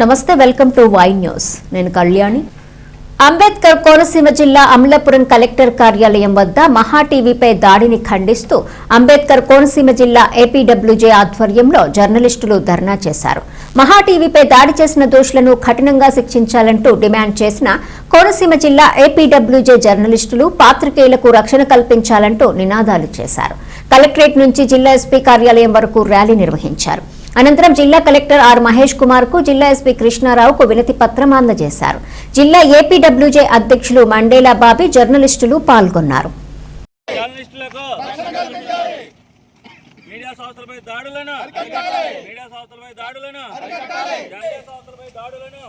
నమస్తే welcome to Y news. నేను కళ్యాణి. అంబేద్కర్ కోనసీమ జిల్లా అమలాపురం కలెక్టర్ కార్యాలయం వద్ద మహా టీవీపై దాడిని ఖండిస్తూ అంబేద్కర్ కోనసీమ జిల్లా ఏపీడబ్ల్యూజే ఆధ్వర్యంలో జర్నలిస్టులు ధర్నా చేశారు. మహా టీవీపై దాడి చేసిన దోషులను కఠినంగా శిక్షించాలంటూ డిమాండ్ చేసిన కోనసీమ జిల్లా ఏపీడబ్ల్యూజే జర్నలిస్టులు పాత్రికేయులకు రక్షణ కల్పించాలంటూ నినాదాలు చేశారు. కలెక్టరేట్ నుంచి జిల్లా ఎస్పీ కార్యాలయం వరకు ర్యాలీ నిర్వహించారు. అనంతరం జిల్లా కలెక్టర్ ఆర్ మహేష్ కుమార్కు జిల్లా ఎస్పీ కృష్ణారావుకు వినతి పత్రం అందజేశారు. జిల్లా ఏపీడబ్ల్యూజే అధ్యక్షులు మండేలా బాబీ జర్నలిస్టులు పాల్గొన్నారు. జర్నలిస్టులకు మీడియా సంస్థలపై దాడులను మీడియా సంస్థలపై దాడులను సంస్థలపై దాడులను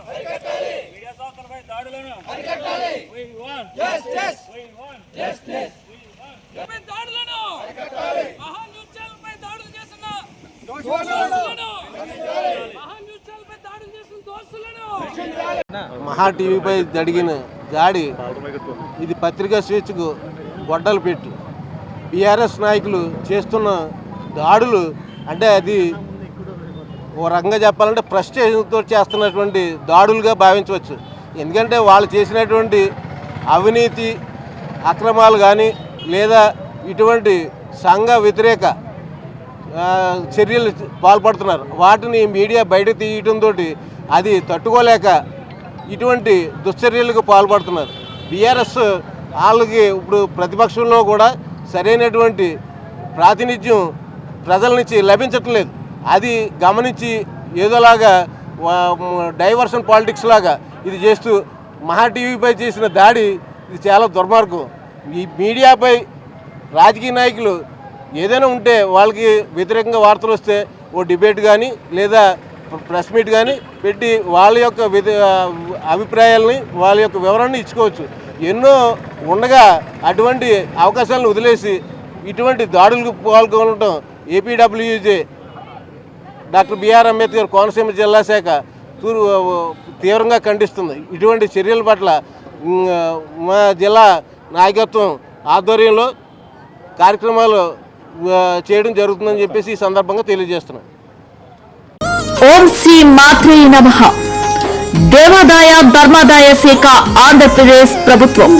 మీడియా సంస్థలపై దాడులను. దాడులను! మహాన్యూత్యాలపై దాడులు చేసిన మహా టీవీపై జరిగిన దాడి ఇది పత్రికా స్వేచ్ఛకు గొడ్డలు పెట్టు. బీఆర్ఎస్ నాయకులు చేస్తున్న దాడులు అంటే అది ఓ రకంగా చెప్పాలంటే ఫ్రస్ట్రేషన్తో చేస్తున్నటువంటి దాడులుగా భావించవచ్చు. ఎందుకంటే వాళ్ళు చేసినటువంటి అవినీతి అక్రమాలు కానీ లేదా ఇటువంటి సంఘ వ్యతిరేక చర్యలు పాల్పడుతున్నారు. వాటిని మీడియా బయట తీయటంతో అది తట్టుకోలేక ఇటువంటి దుశ్చర్యలకు పాల్పడుతున్నారు. బీఆర్ఎస్ వాళ్ళకి ఇప్పుడు ప్రతిపక్షంలో కూడా సరైనటువంటి ప్రాతినిధ్యం ప్రజల నుంచి లభించట్లేదు అది గమనించి ఏదోలాగా డైవర్షన్ పాలిటిక్స్ లాగా ఇది చేస్తూ మహా టీవీపై చేసిన దాడి ఇది చాలా దుర్మార్గం. ఈ మీడియాపై రాజకీయ నాయకులు ఏదైనా ఉంటే వాళ్ళకి వ్యతిరేకంగా వార్తలు వస్తే ఓ డిబేట్ కానీ లేదా ప్రెస్ మీట్ కానీ పెట్టి వాళ్ళ యొక్క అభిప్రాయాలని వాళ్ళ యొక్క వివరాన్ని ఇచ్చుకోవచ్చు. ఎన్నో ఉండగా అటువంటి అవకాశాలను వదిలేసి ఇటువంటి దాడులకు పాల్గొనడం APWJ doctor BR Ambedkar Konaseema జిల్లా శాఖ తూరు తీవ్రంగా ఖండిస్తుంది. ఇటువంటి చర్యల పట్ల మా జిల్లా నాయకత్వం ఆధ్వర్యంలో కార్యక్రమాలు చేయడం జరుగుతుందని చెప్పేసి ఈ సందర్భంగా తెలియజేస్తున్నాం ఓం శ్రీ మాత్రే నమ. దేవాదాయ ధర్మాదాయ శాఖ ఆంధ్రప్రదేశ్ ప్రభుత్వం.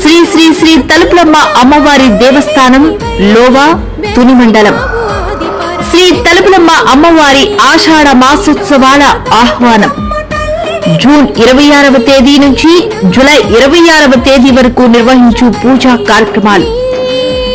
శ్రీ శ్రీ శ్రీ తలుపులమ్మ అమ్మవారి దేవస్థానం లోవా తుని మండలం శ్రీ తలుపులమ్మ అమ్మవారి ఆషాఢ మాసోత్సవాల ఆహ్వానం. జూన్ ఇరవై ఆరవ తేదీ నుంచి జూలై ఇరవై ఆరవ తేదీ వరకు నిర్వహించు పూజా కార్యక్రమాలు.